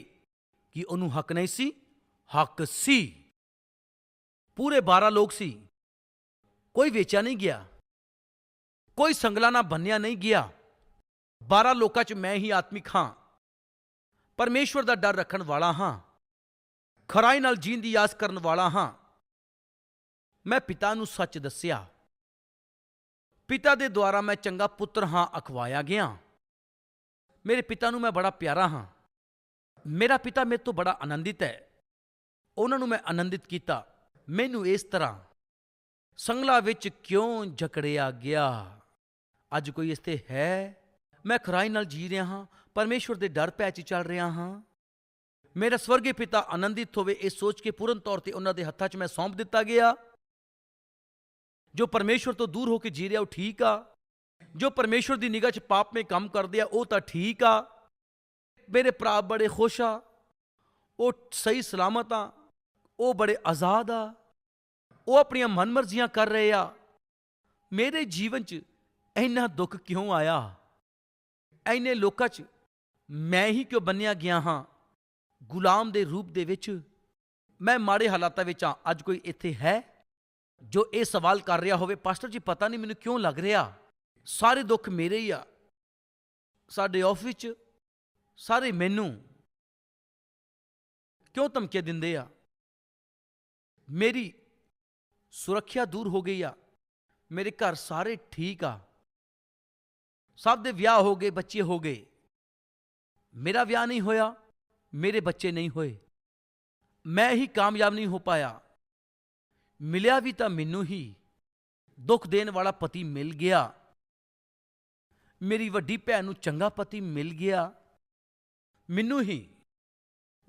ਕਿ ਉਹਨੂੰ ਹੱਕ ਨਹੀਂ ਸੀ ਹੱਕ ਸੀ ਪੂਰੇ 12 ਲੋਕ ਸੀ ਕੋਈ ਵੇਚਿਆ ਨਹੀਂ ਗਿਆ ਕੋਈ ਸੰਗਲਾਨਾ ਬੰਨਿਆ ਨਹੀਂ ਗਿਆ 12 ਲੋਕਾਂ 'ਚ ਮੈਂ ਹੀ ਆਤਮਿਕ ਹਾਂ ਪਰਮੇਸ਼ਵਰ ਦਾ ਡਰ ਰੱਖਣ ਵਾਲਾ ਹਾਂ ਖਰਾਈ ਨਾਲ ਜੀਣ ਦੀ ਆਸ ਕਰਨ ਵਾਲਾ ਹਾਂ ਮੈਂ ਪਿਤਾ ਨੂੰ ਸੱਚ ਦੱਸਿਆ ਪਿਤਾ ਦੇ ਦੁਆਰਾ ਮੈਂ ਚੰਗਾ ਪੁੱਤਰ ਹਾਂ ਅਖਵਾਇਆ ਗਿਆ। ਮੇਰੇ ਪਿਤਾ ਨੂੰ ਮੈਂ ਬੜਾ ਪਿਆਰਾ ਹਾਂ। ਮੇਰਾ ਪਿਤਾ ਮੇਰੇ ਤੋਂ ਬੜਾ ਆਨੰਦਿਤ ਹੈ। ਉਹਨਾਂ ਨੂੰ ਮੈਂ ਆਨੰਦਿਤ ਕੀਤਾ। ਮੈਨੂੰ ਇਸ ਤਰ੍ਹਾਂ, ਸੰਗਲਾ ਵਿੱਚ ਕਿਉਂ ਜਕੜਿਆ ਗਿਆ? ਅੱਜ ਕੋਈ ਇਸ ਤੇ ਹੈ? ਮੈਂ ਖਰਾਈ ਨਾਲ ਜੀ ਰਿਹਾ ਹਾਂ, ਪਰਮੇਸ਼ਵਰ ਦੇ ਡਰ ਪੈ 'ਚ ਚੱਲ ਰਿਹਾ ਹਾਂ। ਮੇਰਾ ਸਵਰਗੀ ਪਿਤਾ ਆਨੰਦਿਤ ਹੋਵੇ, ਇਹ ਸੋਚ ਕੇ ਪੂਰਨ ਤੌਰ ਤੇ ਉਹਨਾਂ ਦੇ ਹੱਥਾਂ 'ਚ ਮੈਂ ਸੌਂਪ ਦਿੱਤਾ ਗਿਆ। ਜੋ ਪਰਮੇਸ਼ਵਰ ਤੋਂ ਦੂਰ ਹੋ ਕੇ ਜੀ ਰਿਹਾ, ਉਹ ਠੀਕ ਆ। ਜੋ ਪਰਮੇਸ਼ਵਰ ਦੀ ਨਿਗਾਹ 'ਚ ਪਾਪ ਮੇ ਕੰਮ ਕਰਦੇ ਆ, ਉਹ ਤਾਂ ਠੀਕ ਆ। ਮੇਰੇ ਭਰਾ ਬੜੇ ਖੁਸ਼ ਆ। ਉਹ ਸਹੀ ਸਲਾਮਤ ਆ। ਉਹ ਬੜੇ ਆਜ਼ਾਦ ਆ। ਉਹ ਆਪਣੀਆਂ ਮਨਮਰਜ਼ੀਆਂ ਕਰ ਰਹੇ ਆ। ਮੇਰੇ ਜੀਵਨ 'ਚ ਇੰਨਾ ਦੁੱਖ ਕਿਉਂ ਆਇਆ? ਐਨੇ ਲੋਕਾਂ 'ਚ ਮੈਂ ਹੀ ਕਿਉਂ ਬੰਨਿਆ ਗਿਆ ਹਾਂ? ਗੁਲਾਮ ਦੇ ਰੂਪ ਦੇ ਵਿੱਚ ਮੈਂ ਮਾੜੇ ਹਾਲਾਤਾਂ ਵਿੱਚ ਆ ਅੱਜ ਕੋਈ ਇੱਥੇ ਹੈ? ਜੋ ਇਹ ਸਵਾਲ ਕਰ ਰਿਹਾ ਹੋਵੇ, ਪਾਸਟਰ ਜੀ, ਪਤਾ ਨਹੀਂ ਮੈਨੂੰ ਕਿਉਂ ਲੱਗ ਰਿਹਾ? ਸਾਰੇ ਦੁੱਖ ਮੇਰੇ ਹੀ ਆ। ਸਾਡੇ ਆਫਿਸ 'ਚ, ਸਾਰੇ ਮੈਨੂੰ ਕਿਉਂ ਧਮਕੀਆਂ ਦਿੰਦੇ ਆ? ਮੇਰੀ ਸੁਰੱਖਿਆ ਦੂਰ ਹੋ ਗਈ ਆ। ਮੇਰੇ ਘਰ ਸਾਰੇ ਠੀਕ ਆ। ਸਭ ਦੇ ਵਿਆਹ ਹੋ ਗਏ, ਬੱਚੇ ਹੋ ਗਏ। ਮੇਰਾ ਵਿਆਹ ਨਹੀਂ ਹੋਇਆ, ਮੇਰੇ ਬੱਚੇ ਨਹੀਂ ਹੋਏ। ਮੈਂ ਹੀ ਕਾਮਯਾਬ ਨਹੀਂ ਹੋ ਪਾਇਆ। ਮਿਲਿਆ ਵੀ ਤਾਂ ਮੈਨੂੰ ਹੀ। ਦੁੱਖ ਦੇਣ ਵਾਲਾ ਪਤੀ ਮਿਲ ਗਿਆ। ਮੇਰੀ ਵੱਡੀ ਭੈਣ ਨੂੰ ਚੰਗਾ ਪਤੀ ਮਿਲ ਗਿਆ। ਮੈਨੂੰ ਹੀ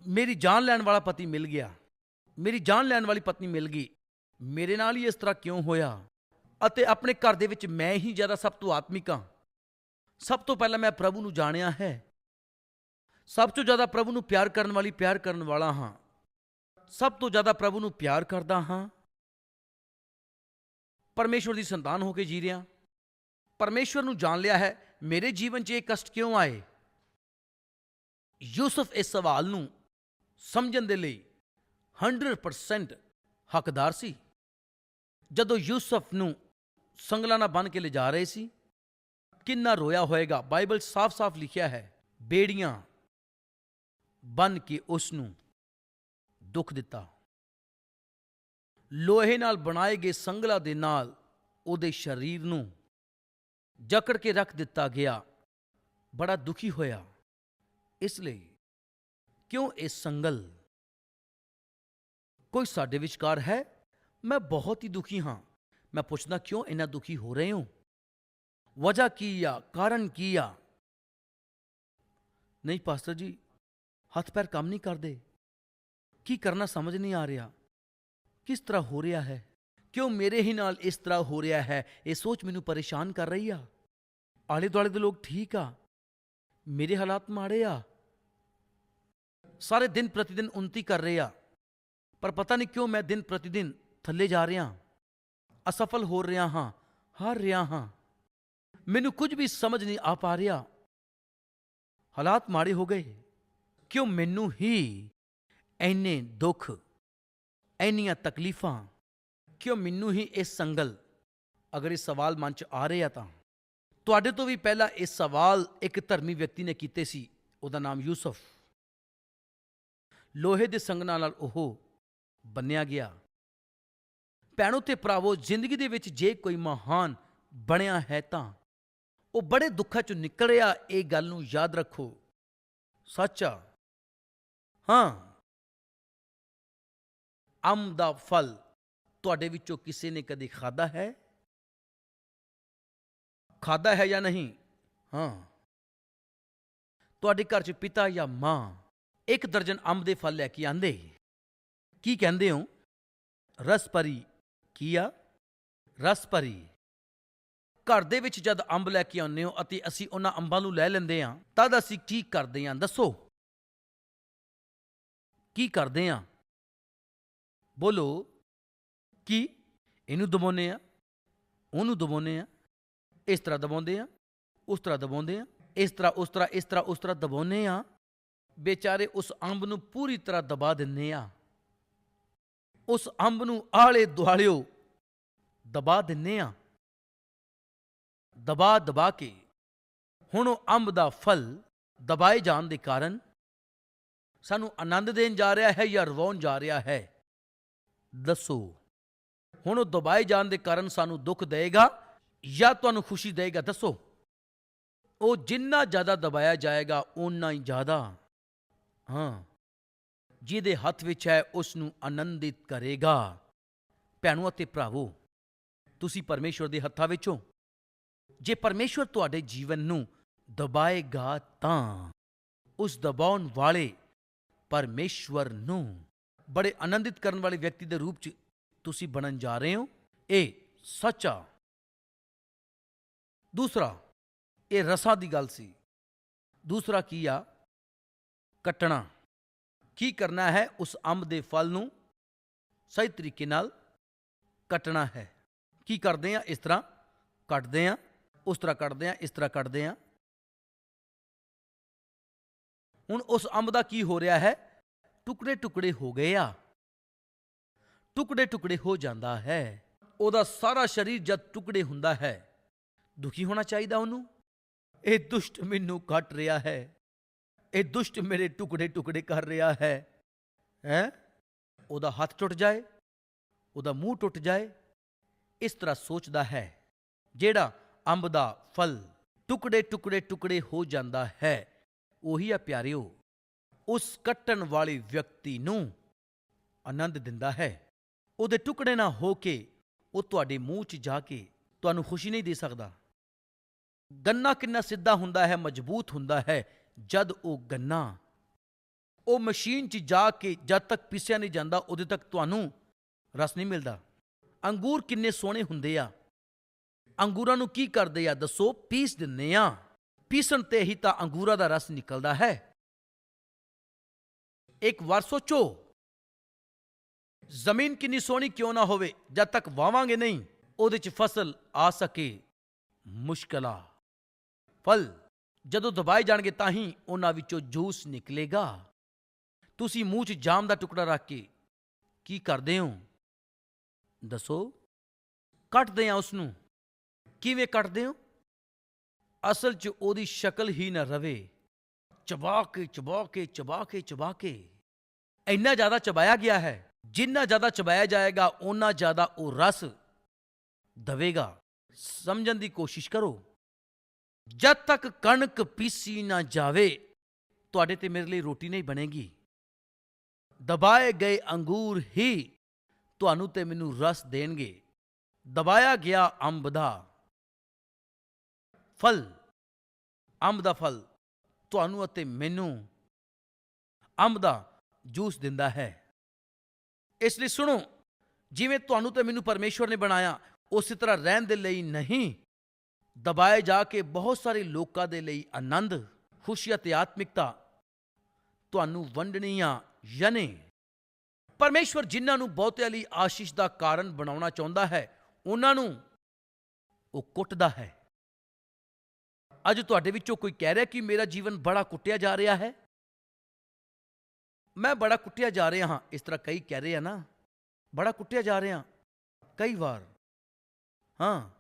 ਮੇਰੀ ਜਾਨ ਲੈਣ ਵਾਲਾ ਪਤੀ ਮਿਲ ਗਿਆ। ਮੇਰੀ ਜਾਨ ਲੈਣ ਵਾਲੀ ਪਤਨੀ ਮਿਲ ਗਈ। ਮੇਰੇ ਨਾਲ ਹੀ ਇਸ ਤਰ੍ਹਾਂ ਕਿਉਂ ਹੋਇਆ? ਅਤੇ ਆਪਣੇ ਘਰ ਦੇ ਵਿੱਚ ਮੈਂ ਹੀ ਜ਼ਿਆਦਾ ਸਭ ਤੋਂ ਆਤਮਿਕ ਹਾਂ। ਸਭ ਤੋਂ ਪਹਿਲਾਂ ਮੈਂ ਪ੍ਰਭੂ ਨੂੰ ਜਾਣਿਆ ਹੈ। ਸਭ ਤੋਂ ਜ਼ਿਆਦਾ ਪ੍ਰਭੂ ਨੂੰ ਪਿਆਰ ਕਰਨ ਵਾਲੀ ਪਿਆਰ ਕਰਨ ਵਾਲਾ ਹਾਂ। ਸਭ ਤੋਂ ਜ਼ਿਆਦਾ ਪ੍ਰਭੂ ਨੂੰ ਪਿਆਰ ਕਰਦਾ ਹਾਂ। ਪਰਮੇਸ਼ਵਰ ਦੀ ਸੰਤਾਨ ਹੋ ਕੇ ਜੀ ਰਿਹਾ। ਪਰਮੇਸ਼ਵਰ ਨੂੰ ਜਾਣ ਲਿਆ ਹੈ, ਮੇਰੇ ਜੀਵਨ 'ਚ ਇਹ ਕਸ਼ਟ ਕਿਉਂ ਆਏ? ਯੂਸਫ ਇਸ ਸਵਾਲ ਨੂੰ ਸਮਝਣ ਦੇ ਲਈ 100% ਹੱਕਦਾਰ ਸੀ। ਜਦੋਂ ਯੂਸਫ ਨੂੰ ਸੰਗਲਾਂ ਨਾਲ ਬੰਨ ਕੇ ਲਿਜਾ ਰਹੇ ਸੀ, ਕਿੰਨਾ ਰੋਇਆ ਹੋਏਗਾ, ਬਾਈਬਲ ਸਾਫ਼-ਸਾਫ਼ ਲਿਖਿਆ ਹੈ, ਬੇੜੀਆਂ ਬੰਨ ਕੇ ਉਸ ਨੂੰ ਦੁੱਖ ਦਿੱਤਾ। ਲੋਹੇ ਨਾਲ ਬਣਾਏ ਗਏ ਸੰਗਲਾ ਦੇ ਨਾਲ ਉਹਦੇ ਸਰੀਰ ਨੂੰ ਜਕੜ ਕੇ ਰੱਖ ਦਿੱਤਾ ਗਿਆ। ਬੜਾ ਦੁਖੀ ਹੋਇਆ। ਇਸ ਲਈ ਕਿਉਂ ਇਹ ਸੰਗਲ? ਕੋਈ ਸਾਡੇ ਵਿਚਕਾਰ ਹੈ? ਮੈਂ ਬਹੁਤ ਹੀ ਦੁਖੀ ਹਾਂ। ਮੈਂ ਪੁੱਛਦਾ ਕਿਉਂ ਇੰਨਾ ਦੁਖੀ ਹੋ ਰਹੇ ਹੋ? ਵਜ੍ਹਾ ਕੀ ਆ? ਕਾਰਨ ਕੀ ਆ? ਨਹੀਂ, ਪਾਸਟਰ ਜੀ ਹੱਥ ਪੈਰ ਕੰਮ ਨਹੀਂ ਕਰਦੇ। ਕੀ ਕਰਨਾ ਸਮਝ ਨਹੀਂ ਆ ਰਿਹਾ? ਕਿਸ ਤਰ੍ਹਾਂ ਹੋ ਰਿਹਾ ਹੈ? ਕਿਉਂ ਮੇਰੇ ਹੀ ਨਾਲ ਇਸ ਤਰ੍ਹਾਂ ਹੋ ਰਿਹਾ ਹੈ? ਇਹ ਸੋਚ ਮੈਨੂੰ ਪਰੇਸ਼ਾਨ ਕਰ ਰਹੀ ਆ। ਆਲੇ ਦੁਆਲੇ ਦੇ ਲੋਕ ਠੀਕ ਆ। ਮੇਰੇ ਹਾਲਾਤ ਮਾੜੇ ਆ। ਸਾਰੇ ਦਿਨ ਪ੍ਰਤੀ ਦਿਨ ਉન્નਤੀ ਕਰ ਰਹੇ ਆ। ਪਰ ਪਤਾ ਨਹੀਂ ਕਿਉਂ ਮੈਂ ਦਿਨ ਪ੍ਰਤੀ ਦਿਨ ਥੱਲੇ ਜਾ ਰਿਹਾ। ਅਸਫਲ ਹੋ ਰਿਹਾ ਹਾਂ, ਹਾਰ ਰਿਹਾ ਹਾਂ। ਮੈਨੂੰ ਕੁਝ ਵੀ ਸਮਝ ਨਹੀਂ ਆ ਪਾ ਰਿਹਾ। ਹਾਲਾਤ ਮਾੜੇ ਹੋ ਗਏ। ਕਿਉਂ ਮੈਨੂੰ ਹੀ ਐਨੇ ਦੁੱਖ ਐਨੀਆਂ ਤਕਲੀਫਾਂ ਕਿਉਂ ਮੈਨੂੰ ਹੀ ਇਹ ਸੰਗਲ ਅਗਰ ਇਹ ਸਵਾਲ ਮਨ ਚ ਆ ਰਿਹਾ ਤਾਂ। ਤੁਹਾਡੇ ਤੋਂ ਵੀ ਪਹਿਲਾਂ ਇਹ ਸਵਾਲ ਇੱਕ ਧਰਮੀ ਵਿਅਕਤੀ ਨੇ ਕੀਤੇ ਸੀ, ਉਹਦਾ ਨਾਮ ਯੂਸਫ। ਲੋਹੇ ਦੇ ਸੰਗਨਾਂ ਨਾਲ ਉਹ ਬੰਨਿਆ ਗਿਆ। ਭੈਣੋ ਤੇ ਭਰਾਵੋ, ਜ਼ਿੰਦਗੀ ਦੇ ਵਿੱਚ ਜੇ ਕੋਈ ਮਹਾਨ ਬਣਿਆ ਹੈ ਤਾਂ ਉਹ ਬੜੇ ਦੁੱਖਾਂ ਚੋਂ ਨਿਕਲਿਆ, ਇਹ ਗੱਲ ਨੂੰ ਯਾਦ ਰੱਖੋ। ਸੱਚਾ ਹਾਂ। ਅੰਬ ਦਾ ਫਲ ਤੁਹਾਡੇ ਵਿੱਚੋਂ ਕਿਸੇ ਨੇ ਕਦੇ ਖਾਦਾ ਹੈ? ਖਾਦਾ ਹੈ ਜਾਂ ਨਹੀਂ? ਹਾਂ। ਤੁਹਾਡੇ ਘਰ 'ਚ ਪਿਤਾ ਜਾਂ ਮਾਂ ਇੱਕ ਦਰਜਨ ਅੰਬ ਦੇ ਫਲ ਲੈ ਕੇ ਆਂਦੇ। ਕੀ ਕਹਿੰਦੇ ਹੋ? ਰਸ ਭਰੀ ਕੀ ਆ ਰਸ ਪਰੀ ਘਰ ਦੇ ਵਿੱਚ ਜਦ ਅੰਬ ਲੈ ਕੇ ਆਉਂਦੇ ਹੋ ਅਤੇ ਅਸੀਂ ਉਹਨਾਂ ਅੰਬਾਂ ਨੂੰ ਲੈ ਲੈਂਦੇ ਹਾਂ, ਤਦ ਅਸੀਂ ਕੀ ਕਰਦੇ ਹਾਂ? ਦੱਸੋ। ਕੀ ਕਰਦੇ ਹਾਂ? ਬੋਲੋ ਕੀ ਇਹਨੂੰ ਦਬਾਉਂਦੇ ਆ ਉਹਨੂੰ ਦਬਾਉਂਦੇ ਆ ਇਸ ਤਰ੍ਹਾਂ ਦਬਾਉਂਦੇ ਆ ਉਸ ਤਰ੍ਹਾਂ ਦਬਾਉਂਦੇ ਆ ਇਸ ਤਰ੍ਹਾਂ, ਉਸ ਤਰ੍ਹਾਂ, ਇਸ ਤਰ੍ਹਾਂ, ਉਸ ਤਰ੍ਹਾਂ ਦਬਾਉਂਦੇ ਆ ਬੇਚਾਰੇ ਉਸ ਅੰਬ ਨੂੰ ਪੂਰੀ ਤਰ੍ਹਾਂ ਦਬਾ ਦਿੰਦੇ ਆ ਉਸ ਅੰਬ ਨੂੰ ਆਲੇ ਦੁਆਲਿਓ ਦਬਾ ਦਿੰਨੇ ਆ ਦਬਾ ਦਬਾ ਕੇ ਹੁਣ ਉਹ ਅੰਬ ਦਾ ਫਲ ਦਬਾਏ ਜਾਣ ਦੇ ਕਾਰਨ ਸਾਨੂੰ ਆਨੰਦ ਦੇਣ ਜਾ ਰਿਹਾ ਹੈ ਜਾਂ ਰਵਾਉਣ ਜਾ ਰਿਹਾ ਹੈ? ਦੱਸੋ। ਹੁਣ ਉਹ ਦਬਾਏ ਜਾਣ ਦੇ ਕਾਰਨ ਸਾਨੂੰ ਦੁੱਖ ਦੇਗਾ ਜਾਂ ਤੁਹਾਨੂੰ ਖੁਸ਼ੀ ਦੇਗਾ ਦੱਸੋ। ਉਹ ਜਿੰਨਾ ਜ਼ਿਆਦਾ ਦਬਾਇਆ ਜਾਏਗਾ, ਓਨਾ ਹੀ ਜ਼ਿਆਦਾ। ਹਾਂ। ਜਿਹਦੇ ਹੱਥ ਵਿੱਚ ਹੈ ਉਸ ਨੂੰ ਆਨੰਦਿਤ ਕਰੇਗਾ। ਭੈਣੋ ਅਤੇ ਭਰਾਵੋ, ਤੁਸੀਂ ਪਰਮੇਸ਼ਵਰ ਦੇ ਹੱਥਾਂ ਵਿੱਚੋਂ ਜੇ ਪਰਮੇਸ਼ਵਰ ਤੁਹਾਡੇ ਜੀਵਨ ਨੂੰ ਦਬਾਏਗਾ ਤਾਂ ਉਸ ਦਬਾਉਣ ਵਾਲੇ ਪਰਮੇਸ਼ਵਰ ਨੂੰ ਬੜੇ ਆਨੰਦਿਤ ਕਰਨ ਵਾਲੇ ਵਿਅਕਤੀ ਦੇ ਰੂਪ ਚ ਤੁਸੀਂ ਬਣਨ ਜਾ ਰਹੇ ਹੋ। ਇਹ ਸੱਚਾ। ਦੂਸਰਾ, ਇਹ ਰਸਾਂ ਦੀ ਗੱਲ ਸੀ। ਦੂਸਰਾ ਕੀ ਆ? ਕੱਟਣਾ। ਕੀ ਕਰਨਾ ਹੈ ਉਸ ਅੰਬ ਦੇ ਫਲ ਨੂੰ? ਸਹੀ ਤਰੀਕੇ ਨਾਲ ਕੱਟਣਾ ਹੈ। ਕੀ ਕਰਦੇ ਆ? ਇਸ ਤਰ੍ਹਾਂ ਕੱਟਦੇ ਆ। ਉਸ ਤਰ੍ਹਾਂ ਕੱਟਦੇ ਆ, ਇਸ ਤਰ੍ਹਾਂ ਕੱਟਦੇ ਆ। ਹੁਣ ਉਸ ਅੰਬ ਦਾ ਕੀ ਹੋ ਰਿਹਾ ਹੈ? ਟੁਕੜੇ ਟੁਕੜੇ ਹੋ ਗਏ ਆ। ਟੁਕੜੇ ਟੁਕੜੇ ਹੋ ਜਾਂਦਾ ਹੈ। ਉਹਦਾ ਸਾਰਾ ਸਰੀਰ ਜਦ ਟੁਕੜੇ ਹੁੰਦਾ ਹੈ, ਦੁਖੀ ਹੋਣਾ ਚਾਹੀਦਾ ਉਹਨੂੰ? ਇਹ ਦੁਸ਼ਟ ਮੈਨੂੰ ਕੱਟ ਰਿਹਾ ਹੈ। ਇਹ ਦੁਸ਼ਟ ਮੇਰੇ ਟੁਕੜੇ ਟੁਕੜੇ ਕਰ ਰਿਹਾ ਹੈ। ਹੈ? ਉਹਦਾ ਹੱਥ ਟੁੱਟ ਜਾਏ, ਉਹਦਾ ਮੂੰਹ ਟੁੱਟ ਜਾਏ, ਇਸ ਤਰ੍ਹਾਂ ਸੋਚਦਾ ਹੈ, ਜਿਹੜਾ ਅੰਬ ਦਾ ਫਲ ਟੁਕੜੇ ਟੁਕੜੇ ਟੁਕੜੇ ਹੋ ਜਾਂਦਾ ਹੈ, ਉਹੀ ਆ ਪਿਆਰਿਓ। ਉਸ ਕੱਟਣ ਵਾਲੇ ਵਿਅਕਤੀ ਨੂੰ ਆਨੰਦ ਦਿੰਦਾ ਹੈ। ਉਹਦੇ ਟੁਕੜੇ ਨਾ ਹੋ ਕੇ ਉਹ ਤੁਹਾਡੇ ਮੂੰਹ 'ਚ ਜਾ ਕੇ ਤੁਹਾਨੂੰ ਖੁਸ਼ੀ ਨਹੀਂ ਦੇ ਸਕਦਾ। ਗੰਨਾ ਕਿੰਨਾ ਸਿੱਧਾ ਹੁੰਦਾ ਹੈ, ਮਜ਼ਬੂਤ ਹੁੰਦਾ ਹੈ, ਜਦ ਉਹ ਗੰਨਾ ਉਹ ਮਸ਼ੀਨ 'ਚ ਜਾ ਕੇ ਜਦ ਤੱਕ ਪੀਸਿਆ ਨਹੀਂ ਜਾਂਦਾ ਉਦੋਂ ਤੱਕ ਤੁਹਾਨੂੰ ਰਸ ਨਹੀਂ ਮਿਲਦਾ। ਅੰਗੂਰ ਕਿੰਨੇ ਸੋਹਣੇ ਹੁੰਦੇ ਆ। ਅੰਗੂਰਾਂ ਨੂੰ ਕੀ ਕਰਦੇ ਆ? ਦੱਸੋ, ਪੀਸ ਦਿੰਨੇ ਆ। ਪੀਸਣ ਤੇ ਹੀ ਤਾਂ ਅੰਗੂਰਾਂ ਦਾ ਰਸ ਨਿਕਲਦਾ ਹੈ। ਇੱਕ ਵਾਰ ਸੋਚੋ ਜ਼ਮੀਨ ਕਿੰਨੀ ਸੋਹਣੀ ਕਿਉਂ ਨਾ ਹੋਵੇ ਜਦ ਤੱਕ ਵਾਵਾਂਗੇ ਨਹੀਂ ਉਹਦੇ 'ਚ ਫਸਲ ਆ ਸਕੇ ਮੁਸ਼ਕਲਾਂ ਫਲ ਜਦੋਂ ਦਬਾਏ ਜਾਣਗੇ ਤਾਂ ਹੀ ਉਹਨਾਂ ਵਿੱਚੋਂ ਜੂਸ ਨਿਕਲੇਗਾ ਤੁਸੀਂ ਮੂੰਹ 'ਚ ਜਾਮ ਦਾ ਟੁਕੜਾ ਰੱਖ ਕੇ ਕੀ ਕਰਦੇ ਹੋ ਦੱਸੋ ਕੱਟਦੇ ਆ ਉਸ ਨੂੰ ਕਿਵੇਂ ਕੱਟਦੇ ਹੋ ਅਸਲ 'ਚ ਉਹਦੀ ਸ਼ਕਲ ਹੀ ਨਾ ਰਵੇ ਚਬਾ ਕੇ ਚਬਾ ਕੇ ਚਬਾ ਕੇ ਚਬਾ ਕੇ ਇੰਨਾ ਜ਼ਿਆਦਾ ਚਬਾਇਆ ਗਿਆ ਹੈ, ਜਿੰਨਾ ਜ਼ਿਆਦਾ ਚਬਾਇਆ ਜਾਏਗਾ, ਓਨਾ ਜ਼ਿਆਦਾ ਉਹ ਰਸ ਦਵੇਗਾ। ਸਮਝਣ ਦੀ ਕੋਸ਼ਿਸ਼ ਕਰੋ। ਜਦ ਤੱਕ ਕਣਕ ਪੀਸੀ ਨਾ ਜਾਵੇ, ਤੁਹਾਡੇ ਤੇ ਮੇਰੇ ਲਈ ਰੋਟੀ ਨਹੀਂ ਬਣੇਗੀ। ਦਬਾਏ ਗਏ ਅੰਗੂਰ ਹੀ ਤੁਹਾਨੂੰ ਤੇ ਮੈਨੂੰ ਰਸ ਦੇਣਗੇ। ਦਬਾਇਆ ਗਿਆ ਅੰਬ ਦਾ ਫਲ। ਅੰਬ ਦਾ ਫਲ। ਤੁਹਾਨੂੰ ਅਤੇ ਮੈਨੂੰ ਅੰਬ ਦਾ ਜੂਸ ਦਿੰਦਾ ਹੈ। ਇਸ ਲਈ ਸੁਣੋ, ਜਿਵੇਂ ਤੁਹਾਨੂੰ ਤੇ ਮੈਨੂੰ ਪਰਮੇਸ਼ਵਰ ਨੇ ਬਣਾਇਆ, ਉਸੇ ਤਰ੍ਹਾਂ ਰਹਿਣ ਦੇ ਲਈ ਨਹੀਂ, ਦਬਾਏ ਜਾ ਕੇ ਬਹੁਤ ਸਾਰੇ ਲੋਕਾਂ ਦੇ ਲਈ ਆਨੰਦ, ਖੁਸ਼ੀ ਅਤੇ ਆਤਮਿਕਤਾ ਤੁਹਾਨੂੰ ਵੰਡਣੀਆਂ, ਯਾਨੀ ਪਰਮੇਸ਼ਵਰ ਜਿਨ੍ਹਾਂ ਨੂੰ ਬਹੁਤਿਆਂ ਲਈ ਆਸ਼ੀਸ਼ ਦਾ ਕਾਰਨ ਬਣਾਉਣਾ ਚਾਹੁੰਦਾ ਹੈ, ਉਹਨਾਂ ਨੂੰ ਉਹ ਕੁੱਟਦਾ ਹੈ। ਅੱਜ ਤੁਹਾਡੇ ਵਿੱਚੋਂ ਕੋਈ ਕਹਿ ਰਿਹਾ ਕਿ ਮੇਰਾ ਜੀਵਨ ਬੜਾ ਕੁੱਟਿਆ ਜਾ ਰਿਹਾ ਹੈ? ਮੈਂ ਬੜਾ ਕੁੱਟਿਆ ਜਾ ਰਿਹਾ ਹਾਂ, ਇਸ ਤਰ੍ਹਾਂ ਕਈ ਕਹਿ ਰਹੇ ਆ ਨਾ। ਬੜਾ ਕੁੱਟਿਆ ਜਾ ਰਿਹਾ, ਕਈ ਵਾਰ। ਹਾਂ,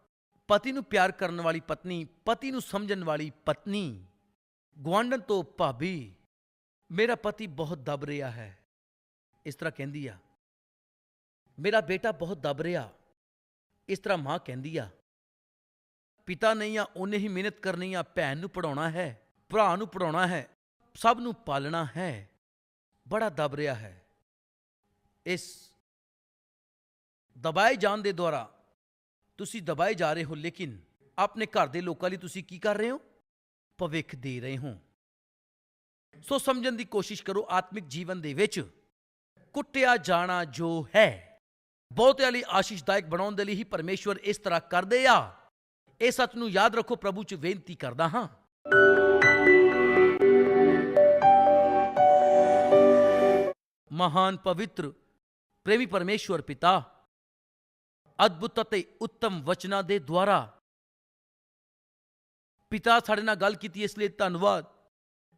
ਪਤੀ ਨੂੰ ਪਿਆਰ ਕਰਨ ਵਾਲੀ ਪਤਨੀ, ਪਤੀ ਨੂੰ ਸਮਝਣ ਵਾਲੀ ਪਤਨੀ, ਗੁਆਂਢਣ ਤੋਂ ਭਾਬੀ, ਮੇਰਾ ਪਤੀ ਬਹੁਤ ਦਬ ਰਿਹਾ ਹੈ। ਇਸ ਤਰ੍ਹਾਂ ਕਹਿੰਦੀ ਆ। ਮੇਰਾ ਬੇਟਾ ਬਹੁਤ ਦਬ ਰਿਹਾ। ਇਸ ਤਰ੍ਹਾਂ ਮਾਂ ਕਹਿੰਦੀ ਆ। ਪਿਤਾ ਨਹੀਂ ਆ, ਉਹਨੇ ਹੀ ਮਿਹਨਤ ਕਰਨੀ ਆ, ਭੈਣ ਨੂੰ ਪੜਾਉਣਾ ਹੈ, ਭਰਾ ਨੂੰ ਪੜਾਉਣਾ ਹੈ, ਸਭ ਨੂੰ ਪਾਲਣਾ ਹੈ। ਬੜਾ ਦਬ ਰਿਹਾ ਹੈ। ਇਸ ਦਬਾਏ ਜਾਣ ਦੇ ਦੁਆਰਾ ਤੁਸੀਂ ਦਬਾਏ ਜਾ ਰਹੇ ਹੋ, ਲੇਕਿਨ ਆਪਣੇ ਘਰ ਦੇ ਲੋਕਾਂ ਲਈ ਤੁਸੀਂ ਕੀ ਕਰ ਰਹੇ ਹੋ? ਭਵਿੱਖ ਦੇ ਰਹੇ ਹੋ। ਸੋ ਸਮਝਣ ਦੀ ਕੋਸ਼ਿਸ਼ ਕਰੋ, ਆਤਮਿਕ ਜੀਵਨ ਦੇ ਵਿੱਚ ਕੁੱਟਿਆ ਜਾਣਾ ਜੋ ਹੈ, ਬਹੁਤਿਆਂ ਲਈ ਆਸ਼ੀਸ਼ਦਾਇਕ ਬਣਾਉਣ ਦੇ ਲਈ ਹੀ ਪਰਮੇਸ਼ਵਰ ਇਸ ਤਰ੍ਹਾਂ ਕਰਦੇ ਆ। ਇਹ ਸੱਚ ਨੂੰ ਯਾਦ ਰੱਖੋ ਪ੍ਰਭੂ ਚ ਬੇਨਤੀ ਕਰਦਾ ਹਾਂ। ਮਹਾਨ ਪਵਿੱਤਰ, ਪ੍ਰੇਮੀ ਪਰਮੇਸ਼ਵਰ ਪਿਤਾ, ਅਦਭੁਤ ਅਤੇ ਉੱਤਮ ਵਚਨਾਂ ਦੇ ਦੁਆਰਾ ਪਿਤਾ ਸਾਡੇ ਨਾਲ ਗੱਲ ਕੀਤੀ, ਇਸ ਲਈ ਧੰਨਵਾਦ।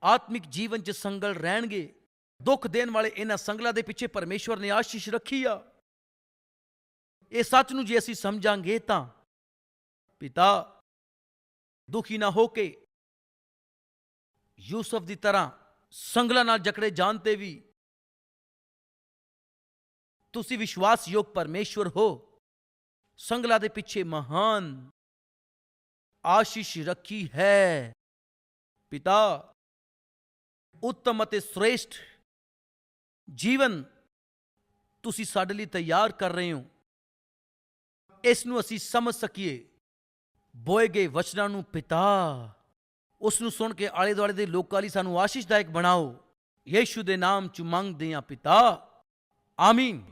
ਆਤਮਿਕ ਜੀਵਨ 'ਚ ਸੰਗਲ ਰਹਿਣਗੇ, ਦੁੱਖ ਦੇਣ ਵਾਲੇ ਇਹਨਾਂ ਸੰਗਲਾਂ ਦੇ ਪਿੱਛੇ ਪਰਮੇਸ਼ਵਰ ਨੇ ਆਸ਼ੀਸ਼ ਰੱਖੀ ਆ। ਇਹ ਸੱਚ ਨੂੰ ਜੇ ਅਸੀਂ ਸਮਝਾਂਗੇ ਤਾਂ ਪਿਤਾ, ਦੁਖੀ ਨਾ ਹੋ ਕੇ ਯੂਸਫ ਦੀ ਤਰ੍ਹਾਂ ਸੰਗਲਾ ਨਾਲ ਜਕੜੇ ਜਾਣ ਤੇ ਵੀ ਤੁਸੀਂ ਵਿਸ਼ਵਾਸਯੋਗ ਪਰਮੇਸ਼ਵਰ ਹੋ। ਸੰਗਲਾ ਦੇ ਪਿੱਛੇ ਮਹਾਨ ਆਸ਼ੀਸ਼ ਰੱਖੀ ਹੈ। ਪਿਤਾ, ਉੱਤਮ ਅਤੇ ਸ੍ਰੇਸ਼ਟ ਜੀਵਨ ਤੁਸੀਂ ਸਾਡੇ ਲਈ ਤਿਆਰ ਕਰ ਰਹੇ ਹੋ। ਇਸ ਨੂੰ ਅਸੀਂ ਸਮਝ ਸਕੀਏ। ਬੋਏ ਗਏ ਵਚਨਾਂ ਨੂੰ ਪਿਤਾ, ਉਸ ਨੂੰ ਸੁਣ ਕੇ ਆਲੇ ਦੁਆਲੇ ਦੇ ਲੋਕਾਂ ਲਈ ਸਾਨੂੰ ਆਸ਼ੀਸ਼ਦਾਇਕ ਬਣਾਓ। ਯੀਸ਼ੂ ਦੇ ਨਾਮ ਚ ਮੰਗਦੇ ਹਾਂ ਪਿਤਾ। ਆਮੀਨ।